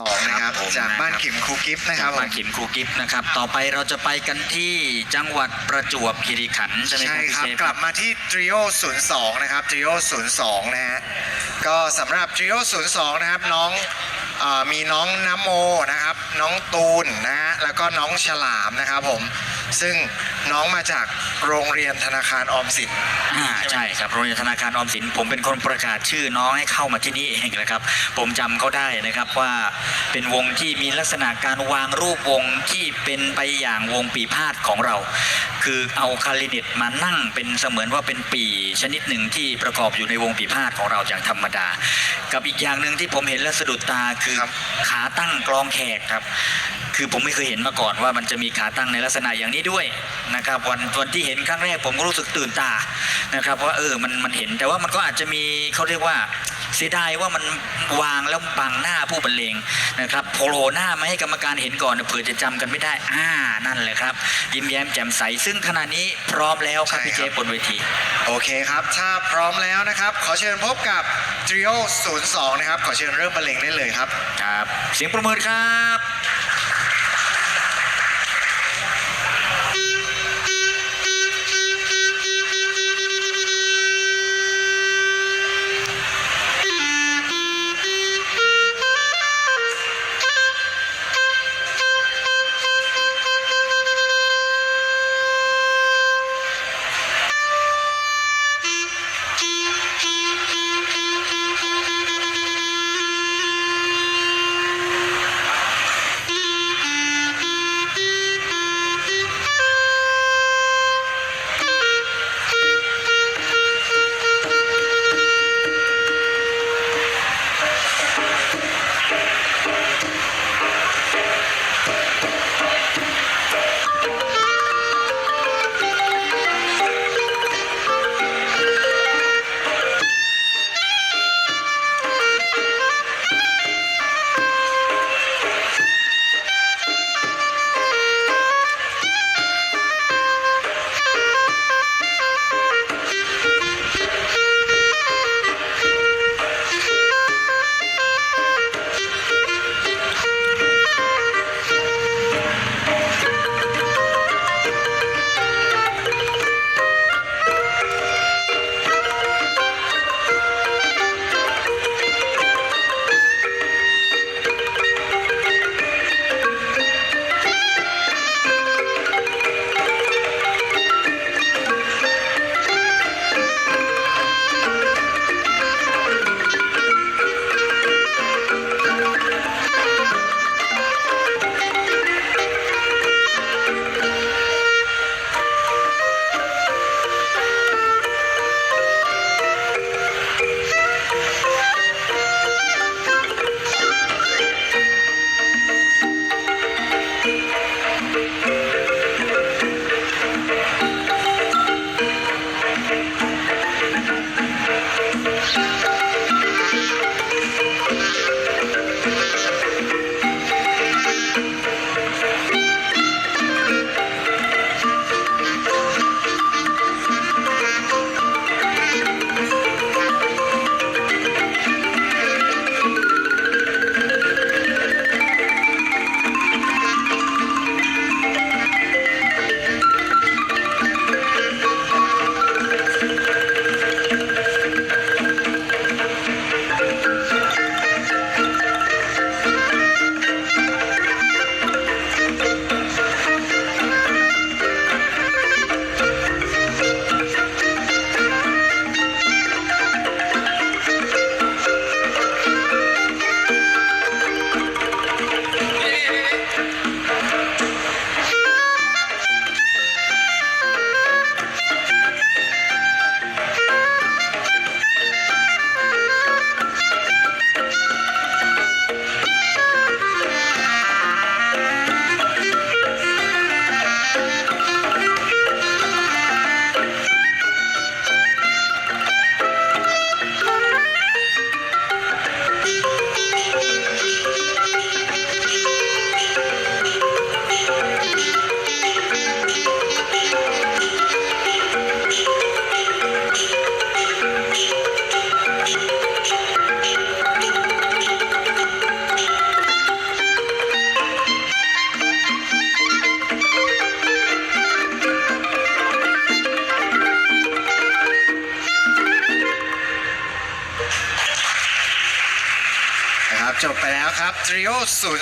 สองนะครับครับผมจากบ้านนะครับขิมครูกิฟต์นะครับมาขิมครูกิฟต์นะครับ ต่อไปเราจะไปกันที่จังหวัดประจวบคีรีขันธ์ใช่ไหมคใช่รับ พี่ครับเจกลับมาที่ Trio 02 นะครับ Trio 02 นะฮะ ก็สำหรับ Trio 02 นะครับ น้องเออมีน้องน้ำโมนะครับ น้องตูนนะฮะ แล้วก็น้องฉลามนะครับผม ซึ่งน้องมาจากโรงเรียนธนาคารออมสิน อ่าใช่ครับโรงเรียนธนาคารออมสิน ผมเป็นคนประกาศชื่อน้องให้เข้ามาที่นี่เองนะครับ ผมจำเขาได้นะครับว่าเป็นวงที่มีลักษณะการวางรูปวงที่เป็นไปอย่างวงปีพาดของเรา คือเอาคาริเนตมานั่งเป็นเสมือนว่าเป็นปีชนิดหนึ่งที่ประกอบอยู่ในวงปีพาดของเราอย่างธรรมดา กับอีกอย่างหนึ่งที่ผมเห็นและสะดุดตาคือครับขาตั้งกลองแขกครับ คือผมไม่เคยเห็นมาก่อนว่ามันจะมีขาตั้งในลักษณะอย่างนี้ด้วยนะครับวันวันที่เห็นครั้งแรกผมก็รู้สึกตื่นตานะครับว่าเออมันมันเห็นแต่ว่ามันก็อาจจะมีเขาเรียกว่าเสียดายว่ามันวางแล้วบังหน้าผู้บรรเลงนะครับ โผล่หน้ามาให้กรรมการเห็นก่อนเผื่อจะจำกันไม่ได้ อ่า นั่นแหละครับ ยิ้มแย้มแจ่มใส ซึ่งขณะนี้พร้อมแล้วครับใช่พี่คเจรับบนเวที โอเคครับ ถ้าพร้อมแล้วนะครับ ขอเชิญพบกับ Trio 02 นะครับ ขอเชิญเริ่มบรรเลงได้เลยครับ ครับ เสียงประเมินครับ จบไปแล้วครับ Trio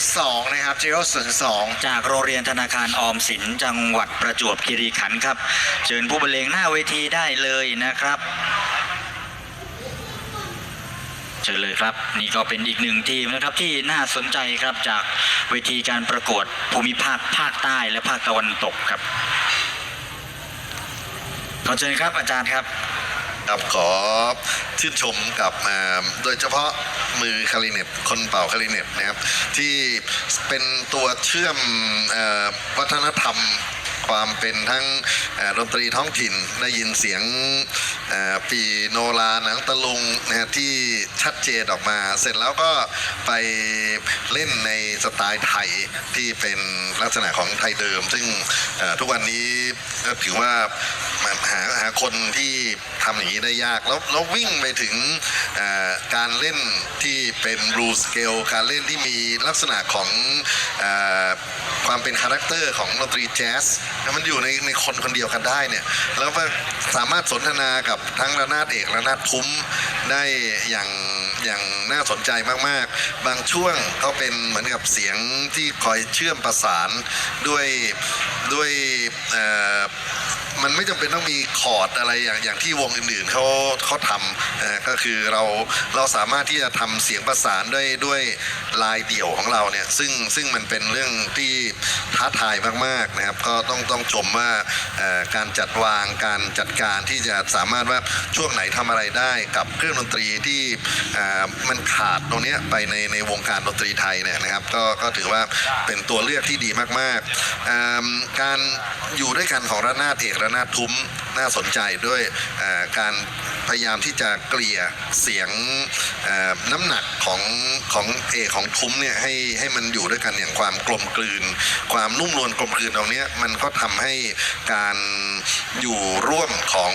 02 นะครับ Trio 02 จากโรงเรียนธนาคารออมสินจังหวัดประจวบคีรีขันธ์ครับ เชิญผู้บรรเลงหน้าเวทีได้เลยนะครับเชิญเลยครับ นี่ก็เป็นอีกหนึ่งทีมนะครับที่น่าสนใจครับจากเวทีการประกวดภูมิภาคภาคใต้และภาคตะวันตกครับขอเชิญครับอาจารย์ครับ ครับขอชื่นชมกับโดยเฉพาะมือคาริเนตคนเป่าคาริเนตนะครับที่เป็นตัวเชื่อมออวัฒนธรรม ความเป็นทั้งดนตรีท้องถิ่นได้ยินเสียงเอ่อปีโนราหนังตะลุงนะฮะที่ชัดเจนออกมา เสร็จแล้วก็ไปเล่นในสไตล์ไทยที่เป็นลักษณะของไทยเดิม ซึ่งทุกวันนี้ถือว่าหาหาคนที่ทำอย่างนี้ได้ยาก แล้วแล้ววิ่งไปถึงการเล่นที่เป็นรูสเกลการเล่นที่มีลักษณะของ ความเป็นคาแรคเตอร์ของดนตรีแจ๊สมันอยู่ในในคนคนเดียวกันได้เนี่ยแล้วก็สามารถสนทนากับทั้งระนาดเอกระนาดทุ้มได้อย่างอย่างน่าสนใจมากๆ บางช่วงก็เป็นเหมือนกับเสียงที่คอยเชื่อมประสานด้วยด้วยเอ่อ มันไม่จำเป็นต้องมีคอร์ดอะไรอย่างอย่างที่วงอื่นๆเขาเขาทำก็คือเราเราสามารถที่จะทำเสียงประสานด้วยด้วยลายเดี่ยวของเราเนี่ยซึ่งซึ่งมันเป็นเรื่องที่ท้าทายมากๆนะครับ ก็ต้องต้องชมว่าการจัดวางการจัดการที่จะสามารถว่าช่วงไหนทำอะไรได้กับเครื่องดนตรีที่มันขาดตรงนี้ไปในในวงการดนตรีไทยเนี่ยนะครับ ก็ก็ถือว่าเป็นตัวเลือกที่ดีมากๆการอยู่ด้วยกันของระนาดเอกระนาดทุ้มน่าสนใจด้วยการพยายามที่จะเกลี่ยเสียงน้ำหนักของของเอกของทุ้มเนี่ยให้ให้มันอยู่ด้วยกันอย่างความกลมกลืน ความนุ่มนวลกลมกลืนตรงนี้มันก็ทำให้การอยู่ร่วมของ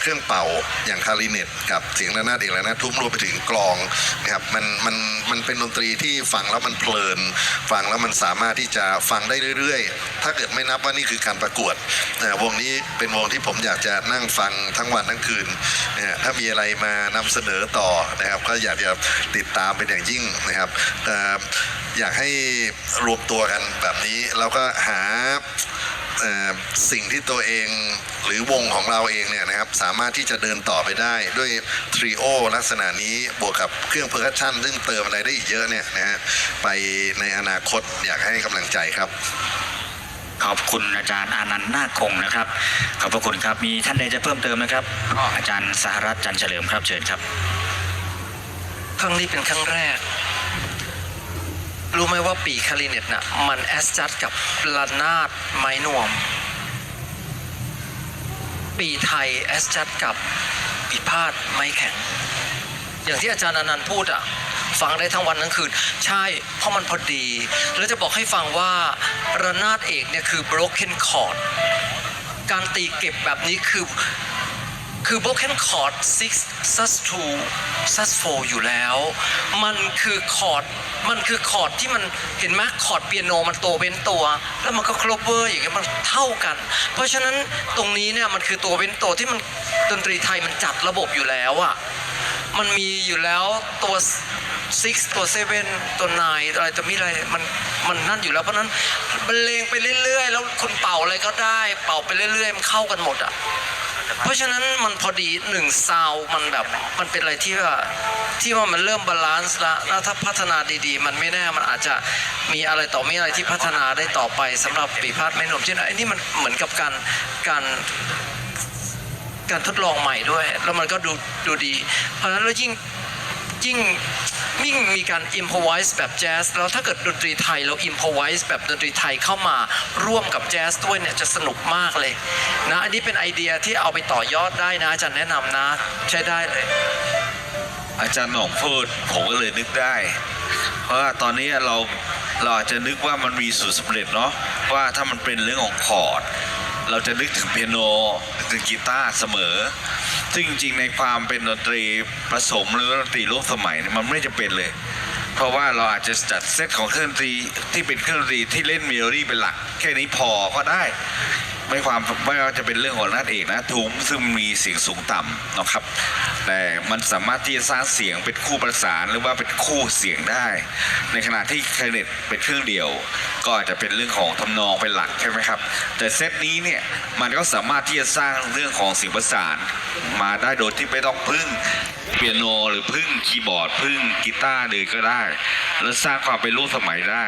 เครื่องเป่าอย่างคาริเนตกับเสียงระนาดเอกระนาดทุ้มรวมไปถึงกลองนะครับมันมันมันเป็นดนตรีที่ฟังแล้วมันเพลิน ฟังแล้วมันสามารถที่จะฟังได้เรื่อยๆ ถ้าเกิดไม่นับว่านี่คือการประกวดวงนี้เป็นวงที่ผมอยากจะนั่งฟังทั้งวันทั้งคืนนะถ้ามีอะไรมานำเสนอต่อนะครับก็อยากจะติดตามเป็นอย่างยิ่งนะครับอยากให้รวมตัวกันแบบนี้แล้วก็หา สิ่งที่ตัวเองหรือวงของเราเองเนี่ยนะครับสามารถที่จะเดินต่อไปได้ด้วยทริโอลักษณะนี้บวกกับเครื่องเพอร์คัชชันซึ่งเติมอะไรได้อีกเยอะเนี่ยนะฮะไปในอนาคตอยากให้กำลังใจครับขอบคุณอาจารย์อานันต์นาคคงนะครับ ขอบพระคุณครับ มีท่านใดจะเพิ่มเติมนะครับ อาจารย์สหรัฐจันทร์เฉลิมครับเชิญครับ ครั้งนี้เป็นครั้งแรก รู้ไหมว่าปีคาริเนตน่ะมันแอสจัดกับระนาดไม้นวม ปีไทยแอสจัดกับปีพาดไม้แข็ง อย่างที่อาจารย์อนันต์พูดอะฟังได้ทั้งวันทั้งคืน ใช่ เพราะมันพอดี แล้วจะบอกให้ฟังว่าระนาดเอกเนี่ยคือ broken chord การตีเก็บแบบนี้คือคือ broken chord 6 sus 2 sus 4อยู่แล้ว มันคือคอร์ด มันคือคอร์ดที่มันเห็นไหมคอร์ดเปียโนมันตัวเว้นตัว แล้วมันก็ครบเวอร์อย่างเงี้ยมันเท่ากัน เพราะฉะนั้นตรงนี้เนี่ยมันคือตัวเว้นตัวที่มันดนตรีไทยมันจัดระบบอยู่แล้วอะมันมีอยู่แล้วตัว 6 ตัว 7 ตัว 9 อะไรตัวมีอะไรมันมันนั่นอยู่แล้วเพราะฉะนั้นบรรเลงไปเรื่อยๆ แล้วคุณเป่าอะไรก็ได้ เป่าไปเรื่อยๆ มันเข้ากันหมดอะ เพราะฉะนั้นมันพอดีหนึ่งซาวมันแบบมันเป็นอะไรที่ว่าที่ว่ามันเริ่มบาลานซ์ละแล้วถ้าพัฒนาดีๆ มันไม่แน่มันอาจจะมีอะไรต่อมีอะไรที่พัฒนาได้ต่อไปสำหรับปีพาดไม่หนุ่มเช่นไอ้นี่มันเหมือนกับการการการทดลองใหม่ด้วย แล้วมันก็ดูดูดี เพราะฉะนั้นแล้วยิ่ง ยิ่งยิ่งมีการอิมพอไวส์แบบแจ๊สแล้วถ้าเกิดดนตรีไทยเราอิมพอไวส์แบบดนตรีไทยเข้ามาร่วมกับแจ๊สด้วยเนี่ยจะสนุกมากเลยนะอันนี้เป็นไอเดียที่เอาไปต่อยอดได้นะอาจารย์แนะนำนะ ใช้ได้เลย อาจารย์หน่องพูดผมก็เลยนึกได้ เพราะว่าตอนนี้เราเราอาจจะนึกว่ามันมีสูตรสำเร็จเนาะว่าถ้ามันเป็นเรื่องของคอร์ดเราจะนึกถึงเปียโนถึงกีตาร์เสมอ ซึ่งจริงๆในความเป็นดนตรีผสมหรือดนตรีร่วมสมัยเนี่ยมันไม่จะเป็นเลย เพราะว่าเราอาจจะจัดเซตของเครื่องดนตรีที่เป็นเครื่องดนตรีที่เล่นเมโลดี้เป็นหลัก แค่นี้พอก็ได้ ไม่ความไม่ว่าจะเป็นเรื่องของนัดเอกนะทุ้มซึ่งมีเสียงสูงต่ำนะครับ แต่มันสามารถที่จะสร้างเสียงเป็นคู่ประสานหรือว่าเป็นคู่เสียงได้ ในขณะที่คลาริเนตเป็นเครื่องเดียว ก็อาจจะเป็นเรื่องของทำนองเป็นหลักใช่ไหมครับ แต่เซตนี้เนี่ยมันก็สามารถที่จะสร้างเรื่องของเสียงประสานมาได้โดยที่ไม่ต้องพึ่งเปียโนหรือพึ่งคีย์บอร์ดพึ่งกีตาร์เลยก็ได้ แล้วสร้างความเป็นรูปสมัยได้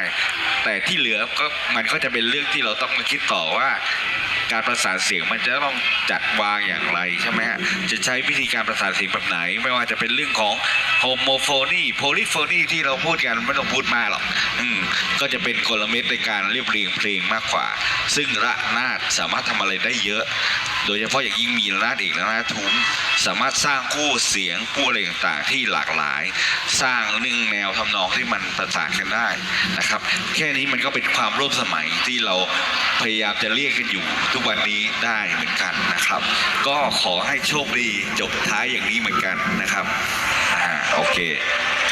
แต่ที่เหลือก็มันก็จะเป็นเรื่องที่เราต้องมาคิดต่อว่า การประสานเสียงมันจะต้องจัดวางอย่างไรใช่ไหมฮะจะใช้วิธีการประสานเสียงแบบไหน ไม่ว่าจะเป็นเรื่องของโฮโมโฟนีโพลิโฟนีที่เราพูดกันไม่ต้องพูดมากหรอกอืมก็จะเป็นกลเม็ดในการเรียบเรียงเพลงมากกว่า ซึ่งระนาดสามารถทำอะไรได้เยอะ โดยเฉพาะอย่างยิ่งมีระนาดอีกระนาดทุ้มสามารถสร้างคู่เสียงคู่อะไรต่างๆ ที่หลากหลาย สร้างเรื่องแนวทำนองที่มันประสานกันได้นะครับ แค่นี้มันก็เป็นความร่วมสมัยที่เราพยายามจะเรียกกันอยู่ ทุกวันนี้ได้เหมือนกันนะครับ ก็ขอให้โชคดีจบท้ายอย่างนี้เหมือนกันนะครับอ่าโอเค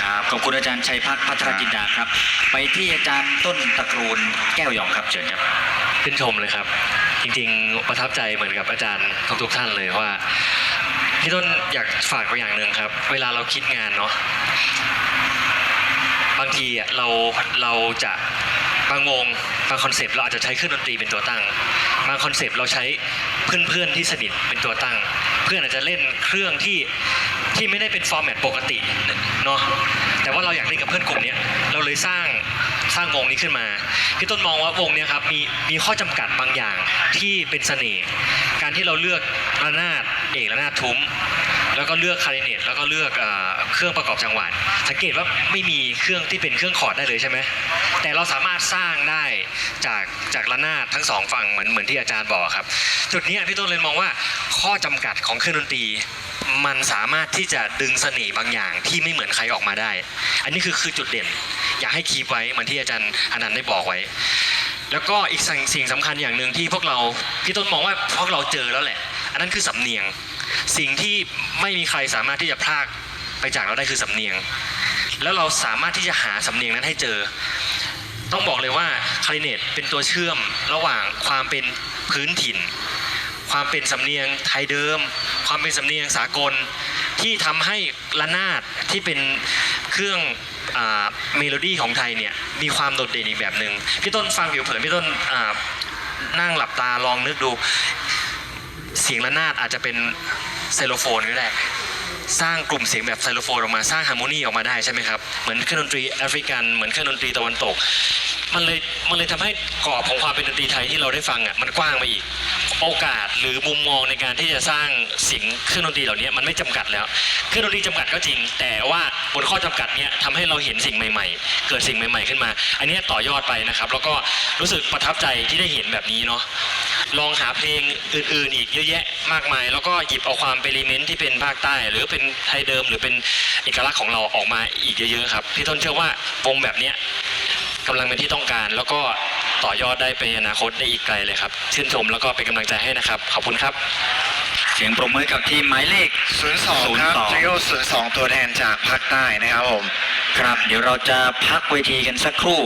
ครับขอบคุณอาจารย์ชัยพัฒน์พัทรจินดาครับ ไปที่อาจารย์ต้นตระกูลแก้วหยองครับเชิญครับชื่นชมเลยครับ จริงๆประทับใจเหมือนกับอาจารย์ทุกๆท่านเลยว่าพี่ต้นอยากฝากไปอย่างหนึ่งครับ เวลาเราคิดงานเนาะบางทีอะเราเราจะบางวงบางคอนเซปต์เราอาจจะใช้เครื่องดนตรีเป็นตัวตั้ง บางคอนเซปต์เราใช้เพื่อนๆที่สนิทเป็นตัวตั้ง เพื่อนอาจจะเล่นเครื่องที่ ที่ไม่ได้เป็นฟอร์แมตปกติเนาะแต่ว่าเราอยากเล่นกับเพื่อนกลุ่มนี้เราเลยสร้างสร้างวงนี้ขึ้นมาพี่ต้นมองว่าวงนี้ครับมีมีข้อจำกัดบางอย่างที่เป็นเสน่ห์การที่เราเลือกระนาดเอกระนาดทุ้ม แล้วก็เลือกคาริเนตแล้วก็เลือกเอเครื่องประกอบจังหวะสังเกตว่าไม่มีเครื่องที่เป็นเครื่องคอร์ดได้เลยใช่ไหมแต่เราสามารถสร้างได้จากจากระนาดทั้งสองฝั่งเหมือนเหมือนที่อาจารย์บอกครับ จุดนี้พี่ต้นเลยมองว่าข้อจำกัดของเครื่องดนตรี มันสามารถที่จะดึงเสน่ห์บางอย่างที่ไม่เหมือนใครออกมาได้ อันนี้คือคือจุดเด่น อยากให้คีบไว้เหมือนที่อาจารย์อนันต์ได้บอกไว้ แล้วก็อีกสิ่งสิ่งสำคัญอย่างหนึ่งที่พวกเราพี่ต้นมองว่าพวกเราเจอแล้วแหละ อันนั้นคือสำเนียง สิ่งที่ไม่มีใครสามารถที่จะพรากไปจากเราได้คือสำเนียง แล้วเราสามารถที่จะหาสำเนียงนั้นให้เจอ ต้องบอกเลยว่าคาริเนตเป็นตัวเชื่อมระหว่างความเป็นพื้นถิ่น ความเป็นสำเนียงไทยเดิม ความเป็นสำเนียงสากลที่ทำให้ระนาดที่เป็นเครื่องเมโลดี้ของไทยเนี่ยมีความโดดเด่นอีกแบบหนึ่งพี่ต้นฟังผิวเผินพี่ต้นนั่งหลับตาลองนึกดู เสียงระนาดอาจจะเป็นเซโลโฟนก็ได้ สร้างกลุ่มเสียงแบบไซโลโฟนออกมาสร้างฮาร์โมนีออกมาได้ใช่ไหมครับ เหมือนเครื่องดนตรีแอฟริกันเหมือนเครื่องดนตรีตะวันตก มันเลยมันเลยทำให้กรอบของความเป็นดนตรีไทยที่เราได้ฟังอะมันกว้างไปอีก โอกาสหรือมุมมองในการที่จะสร้างเสียงเครื่องดนตรีเหล่านี้มันไม่จำกัดแล้ว เครื่องดนตรีจำกัดก็จริง แต่ว่าบนข้อจำกัดเนี้ยทำให้เราเห็นสิ่งใหม่ ๆ เกิดสิ่งใหม่ ๆขึ้นมา อันเนี้ยต่อยอดไปนะครับ แล้วก็รู้สึกประทับใจที่ได้เห็นแบบนี้เนาะ ลองหาเพลงอื่นๆอีกเยอะแยะมากมาย แล้วก็หยิบเอาความเป็นรีเมนต์ที่เป็นภาคใต้ หรือเป็นไทยเดิมหรือเป็นเอกลักษณ์ของเราออกมาอีกเยอะๆครับพี่ต้นเชื่อว่าวงแบบเนี้ยกำลังเป็นที่ต้องการ แล้วก็ต่อยอดได้ไปอนาคตได้อีกไกลเลยครับชื่นชมแล้วก็เป็นกำลังใจให้นะครับ ขอบคุณครับ เสียงปรบมือกับทีมหมายเลข 02 ครับ02ทริโอ02 ตัวแทนจากภาคใต้นะครับผม ครับ เดี๋ยวเราจะพักเวทีกันสักครู่